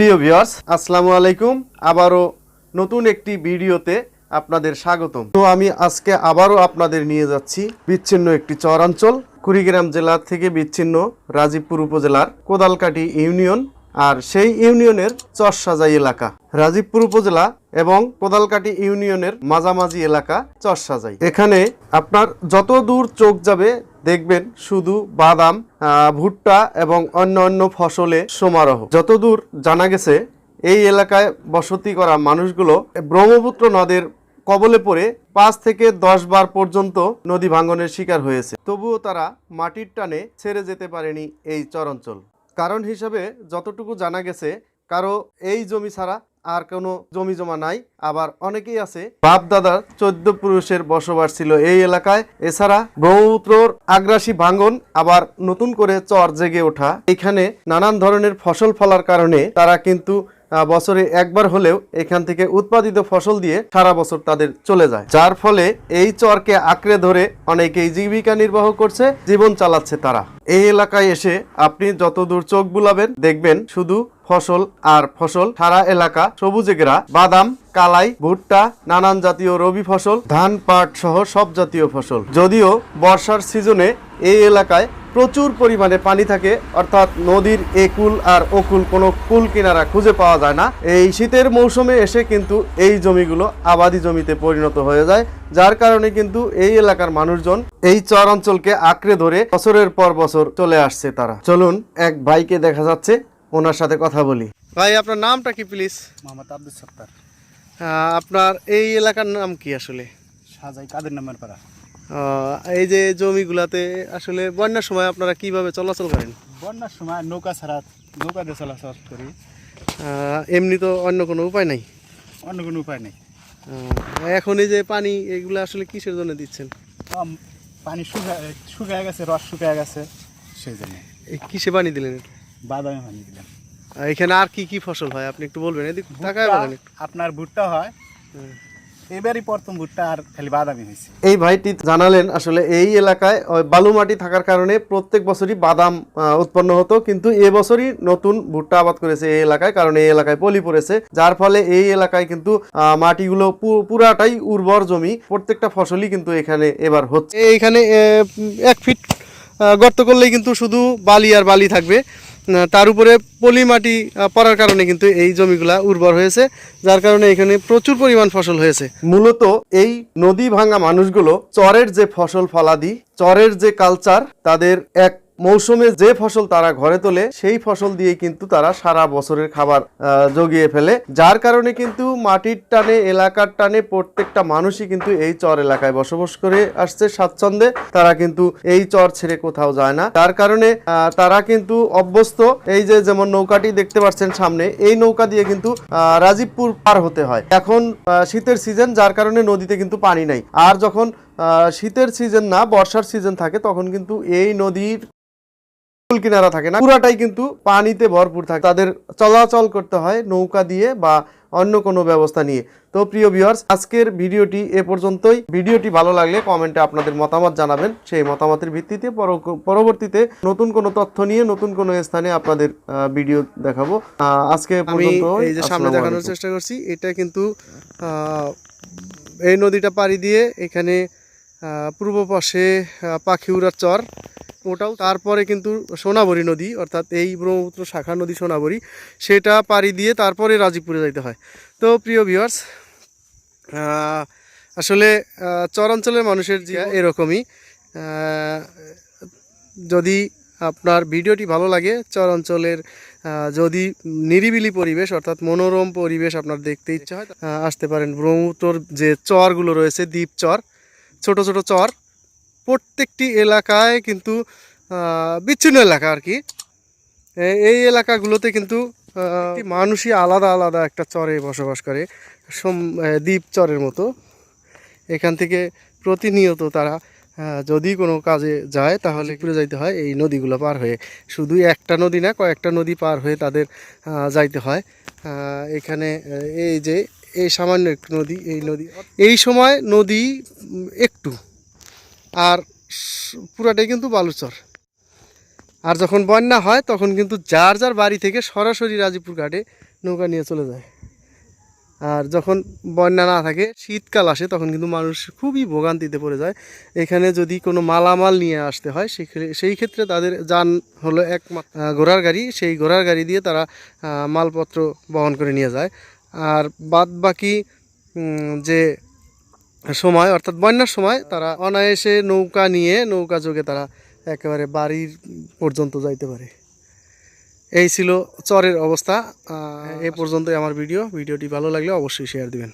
প্রিয় ভিউয়ার্স, আসসালামু আলাইকুম। আবারও নতুন একটি ভিডিওতে আপনাদের স্বাগতম। তো আমি আজকে আবারও আপনাদের নিয়ে যাচ্ছি বিচ্ছিন্ন একটি চরাঞ্চল, কুড়িগ্রাম জেলা থেকে বিচ্ছিন্ন রাজীবপুর উপজেলার কোদালকাটি ইউনিয়ন আর সেই ইউনিয়নের চরসাজাই এলাকা। রাজীবপুর উপজেলা এবং কোদালকাটি ইউনিয়নের মাঝামাঝি এলাকা চরসাজাই। এখানে আপনার যত দূর চোখ যাবে দেখবেন শুধু বাদাম ভুট্টা এবং অন্য অন্য ফসলে সমারোহ। যতদূর জানা গেছে, এই এলাকায় বসতি করা মানুষগুলো ব্রহ্মপুত্র নদের কবলে পড়ে পাঁচ থেকে দশ বার পর্যন্ত নদী ভাঙ্গনের শিকার হয়েছে। তবুও তারা মাটির টানে ছেড়ে যেতে পারেনি এই চরাঞ্চল। কারণ হিসাবে যতটুকু জানা গেছে, কারও এই জমি ছাড়া আর কোনো জমি জমা নাই। আবার অনেকেই আছে। বাপ দাদার চোদ্দ পুরুষের বসবাস ছিল এই এলাকায়। এছাড়া ব্রহ্মপুত্রর আগ্রাসী ভাঙ্গন আবার নতুন করে চর জেগে ওঠা। এখানে নানান ধরনের ফসল ফলার কারণে তারা কিন্তু বছরে একবার হলেও এখান থেকে উৎপাদিত ফসল দিয়ে সারা বছর তাদের চলে যায়। যার ফলে এই চরকে আঁকড়ে ধরে অনেকেই জীবিকা নির্বাহ করছে, জীবন চালাচ্ছে তারা। এই এলাকায় এসে আপনি যত দূর চোখ বুলাবেন, দেখবেন শুধু ফসল আর ফসল, সারা এলাকা সবুজে ঘেরা। বাদাম, কালাই, ভুট্টা, নানান জাতীয় রবি ফসল, ধান, পাট সহ সব জাতীয় ফসল। যদিও বর্ষার সিজনে এই এলাকায় প্রচুর পরিমাণে পানি থাকে, অর্থাৎ নদীর একুল আর অকুল কোনো কুল কিনারা খুঁজে পাওয়া যায় না। এই শীতের মৌসুমে এসে কিন্তু এই জমিগুলো আবাদি জমিতে পরিণত হয়ে যায়, যার কারণে কিন্তু এই এলাকার মানুষজন এই চর অঞ্চলকে আঁকড়ে ধরে বছরের পর বছর চলে আসছে তারা। চলুন এক ভাইকে দেখা যাচ্ছে। ওনার সাথে কথা বলি। ভাই আপনার নামটা কি প্লিজ মোহাম্মদ আব্দুল সত্তার। আপনার এই এলাকার নাম কি আসলে? সাজাই কাদের নামের পাড়া। এই যে জমিগুলাতে আসলে বন্যার সময় আপনারা কীভাবে চলাচল করেন? বন্যার সময় নৌকা ছাড়া নৌকা দিয়ে চলাচল করি। এমনি তো অন্য কোনো উপায় নাই? অন্য কোনো উপায় নেই। এখন এই যে পানি এগুলো আসলে কিসের জন্য দিচ্ছেন? পানি শুকায় শুকায় গেছে রস শুকায় গেছে সেই জন্য। এই কিসে পানি দিলেন একটু? বাদামে পানি দিলাম। এখানে আর কি কি ফসল হয়? আপনি একটু বলবেন এদিক তাকায় বলেন আপনার ভুট্টা হয়। এবারই প্রথম ভুট্টা আর খালি বাদামি হয়েছে। এই ভাইটি জানালেন আসলে এই এলাকায় বালু মাটি থাকার কারণে প্রত্যেক বছরই বাদাম উৎপন্ন হতো কিন্তু এবছরই নতুন ভুট্টা আবাদ করেছে এই এলাকায় কারণ এই এলাকায় পলি পড়েছে। যার ফলে এই এলাকায় কিন্তু আহ, মাটিগুলো পু- পুরাটাই উর্বর জমি। প্রত্যেকটা ফসলই কিন্তু এখানে এবার হচ্ছে। এইখানে এক ফিট গর্ত করলেই কিন্তু শুধু বালি আর বালি থাকবে। তার উপরে পলি মাটি পড়ার কারণে কিন্তু এই জমিগুলা উর্বর হয়েছে, যার কারণে এখানে প্রচুর পরিমাণ ফসল হয়েছে। মূলত এই নদী ভাঙা মানুষগুলো চরের যে ফসল ফলাদি, চরের যে কালচার তাদের এক মৌসুমে যে ফসল তারা ঘরে তোলে, সেই ফসল দিয়ে কিন্তু তারা সারা বছরের খাবার জগিয়ে ফেলে। যার কারণে কিন্তু মাটির টানে, এলাকার টানে প্রত্যেকটা মানুষই কিন্তু এই চর এলাকায় বসবাস করে আসছে স্বাচ্ছন্দ্যে। তারা কিন্তু এই চর ছেড়ে কোথাও যায় না। তার কারণে তারা কিন্তু অভ্যস্ত। এই যে যেমন নৌকাটি দেখতে পাচ্ছেন সামনে, এই নৌকা দিয়ে কিন্তু রাজীবপুর পার হতে হয়। এখন শীতের সিজন, যার কারণে নদীতে কিন্তু পানি নাই। আর যখন শীতের সিজন না, বর্ষার সিজন থাকে, তখন কিন্তু এই নদীর কিনারা থাকে না। পুরাটাই কিন্তু পানিতে ভরপুর থাকে। তাদের চলাচল করতে হয় নৌকা দিয়ে বা অন্য কোনো ব্যবস্থা নিয়ে। তো প্রিয় ভিউয়ার্স আজকের ভিডিওটি এ পর্যন্তই। ভিডিওটি ভালো লাগলে কমেন্টে আপনাদের মতামত জানাবেন। সেই মতামতের ভিত্তিতে পরবর্তীতে নতুন কোনো তথ্য নিয়ে নতুন কোনো স্থানে আপনাদের ভিডিও দেখাবো। আজকে আমি পর্যন্ত এই যে সামনে দেখানোর চেষ্টা করছি এটা কিন্তু আহ, এই নদীটা পাড়ি দিয়ে এখানে পূর্ব পাশে আহ, পাখিউড়ার চর। ওটাও তারপরে কিন্তু সোনাবরী নদী অর্থাৎ এই ব্রহ্মপুত্র শাখা নদী সোনাবরী সেটা পাড়ি দিয়ে তারপরে রাজীবপুরে যাইতে হয়। তো প্রিয় ভিউয়ার্স আসলে চরাঞ্চলের মানুষের যে এরকমই। যদি আপনার ভিডিওটি ভালো লাগে চর অঞ্চলের যদি নিরিবিলি পরিবেশ অর্থাৎ মনোরম পরিবেশ আপনার দেখতে ইচ্ছা হয় আসতে পারেন ব্রহ্মপুত্রর যে চরগুলো রয়েছে দ্বীপ চর ছোট ছোট চর। প্রত্যেকটি এলাকায় কিন্তু বিচ্ছিন্ন এলাকা আর কি। এই এলাকাগুলোতে কিন্তু মানুষই আলাদা আলাদা একটা চরে বসবাস করে। দ্বীপ চরের মতো। এখান থেকে প্রতিনিয়ত তারা যদি কোনো কাজে যায় তাহলে ঘুরে যাইতে হয় এই নদীগুলো পার হয়ে। শুধু একটা নদী না, কয়েকটা নদী পার হয়ে তাদের যাইতে হয়। এখানে এই যে, এই সামান্য একটু নদী, এই নদী, এই সময় নদী একটু আর পুরাটাই কিন্তু বালুচর। আর যখন বন্যা হয়, তখন কিন্তু যার যার বাড়ি থেকে সরাসরি রাজীপুর ঘাটে নৌকা নিয়ে চলে যায়। আর যখন বন্যা না থাকে, শীতকাল আসে, তখন কিন্তু মানুষ খুবই ভোগান্তিতে পড়ে যায়। এখানে যদি কোনো মালামাল নিয়ে আসতে হয় সেই ক্ষেত্রে তাদের যান হলো এক ঘোড়ার গাড়ি। সেই ঘোড়ার গাড়ি দিয়ে তারা মালপত্র বহন করে নিয়ে যায়। আর বাদ বাকি যে সময় অর্থাৎ বন্যার সময় তারা অনায়াসে নৌকা নিয়ে নৌকা যোগে তারা একেবারে বাড়ির পর্যন্ত যাইতে পারে। এই ছিল চরের অবস্থা। এ পর্যন্তই আমার ভিডিও। ভিডিওটি ভালো লাগলে অবশ্যই শেয়ার দিবেন।